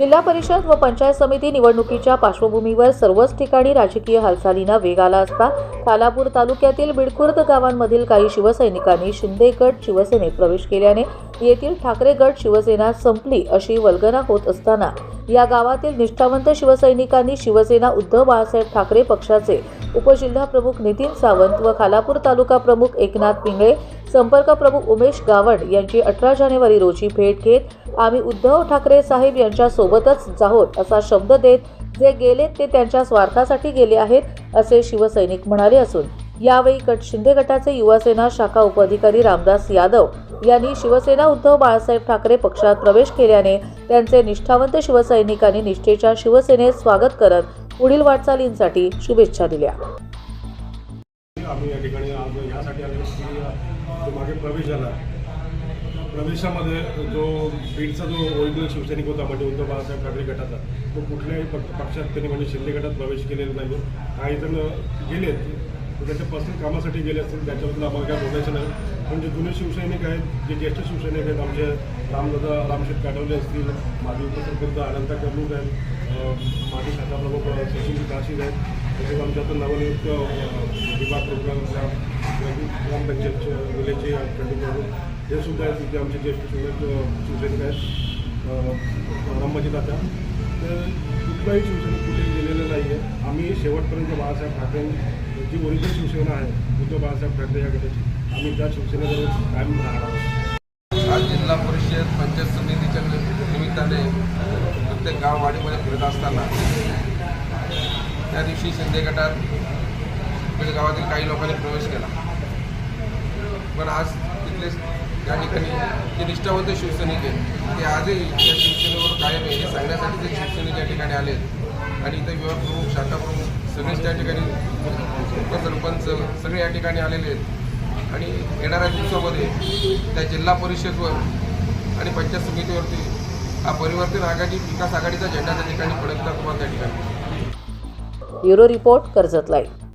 जिल्हा परिषद व पंचायत समिती निवडणुकीच्या पार्श्वभूमीवर सर्वच ठिकाणी राजकीय हालचालींना वेग आला असता खालापूर तालुक्यातील बिडखुर्द गावांमधील काही शिवसैनिकांनी शिंदे गट शिवसेनेत प्रवेश केल्याने येथील ठाकरे गट शिवसेना संपली अशी वल्गना होत असताना या गावातील निष्ठावंत शिवसैनिकांनी शिवसेना उद्धव बाळासाहेब ठाकरे पक्षाचे उपजिल्हा प्रमुख नितीन सावंत व खालापूर तालुका प्रमुख एकनाथ पिंगळे संपर्क प्रमुख उमेश गावड यांची अठरा जानेवारी रोजी भेट घेत आम्ही उद्धव ठाकरे साहेब यांच्या सोबतच जाहोत असा शब्द देत जे गेले ते त्यांच्या स्वार्थासाठी गेले आहेत असे शिवसैनिक म्हणाले असून यावेळी गट शिंदे गटाचे युवासेना शाखा उपअधिकारी रामदास यादव यांनी शिवसेना उद्धव बाळासाहेब ठाकरे पक्षात प्रवेश केल्याने त्यांचे निष्ठावंत शिवसैनिकांनी निष्ठेच्या शिवसेनेत स्वागत करत पुढील वाटचालींसाठी शुभेच्छा दिल्या. आम्ही या ठिकाणी आज यासाठी आलो की जो मागे प्रवेश झाला प्रवेशामध्ये जो बीडचा जो ओरिजिनल शिवसैनिक होता म्हणजे उद्धव बाळासाहेब ठाकरे गटाचा तो कुठल्याही पक्षात त्यांनी म्हणजे शिंदे गटात प्रवेश केलेला नाही. काही जण गेलेत तर त्याच्या पर्सनल कामासाठी गेले असतील त्याच्याबद्दल आम्हाला काय बोलायचं नाही. पण जे जुने शिवसैनिक आहेत जे ज्येष्ठ शिवसैनिक आहेत आमचे रामदादा रामशेठ काटवले असतील माजी उपसरपंच अनंता कर्णूक आहेत अं, माजी शाखा सचिन काशीद आहेत तसेच आमच्या आता नवनियुक्त विभाग प्रोग्रामच्या ग्रामपंचायतचे विलेजचे हे सुद्धा आहेत तिथे आमचे ज्येष्ठ शिवसैनिक शिवसैनिक आहेत. अं, दादा. कुठलाही शिवसेना कुठे गेलेलं नाही आहे आम्ही शेवटपर्यंत बाळासाहेब ठाकरे जी ओरिजिनल शिवसेना आहे उद्धव बाळासाहेब ठाकरे या गटाची आम्ही त्या शिवसेनेबरोबर कायम राहणार आहोत. आज जिल्हा परिषद पंचायत समितीच्या निमित्ताने प्रत्येक गाववाडीमध्ये फिरत असताना त्या दिवशी शिंदे गटात गावातील काही लोकांनी प्रवेश केला. पण आज तिथले त्या ठिकाणी जे निष्ठावंत शिवसैनिक आहेत ते आजही त्या शिवसेनेवर कायम आहे. हे सांगण्यासाठी ते शिवसैनिक या ठिकाणी आले आणि इथं विभाग प्रमुख शाखा प्रमुख सगळेच त्या ठिकाणी उपसरपंच सगळे या ठिकाणी आलेले आहेत. आणि येणाऱ्या दिवसामध्ये त्या जिल्हा परिषदवर आणि पंचायत समितीवरती हा परिवर्तन आघाडी विकास आघाडीचा झेंडा त्या ठिकाणी फडकता तुम्हाला त्या ठिकाणी. Bureau report Karjat live.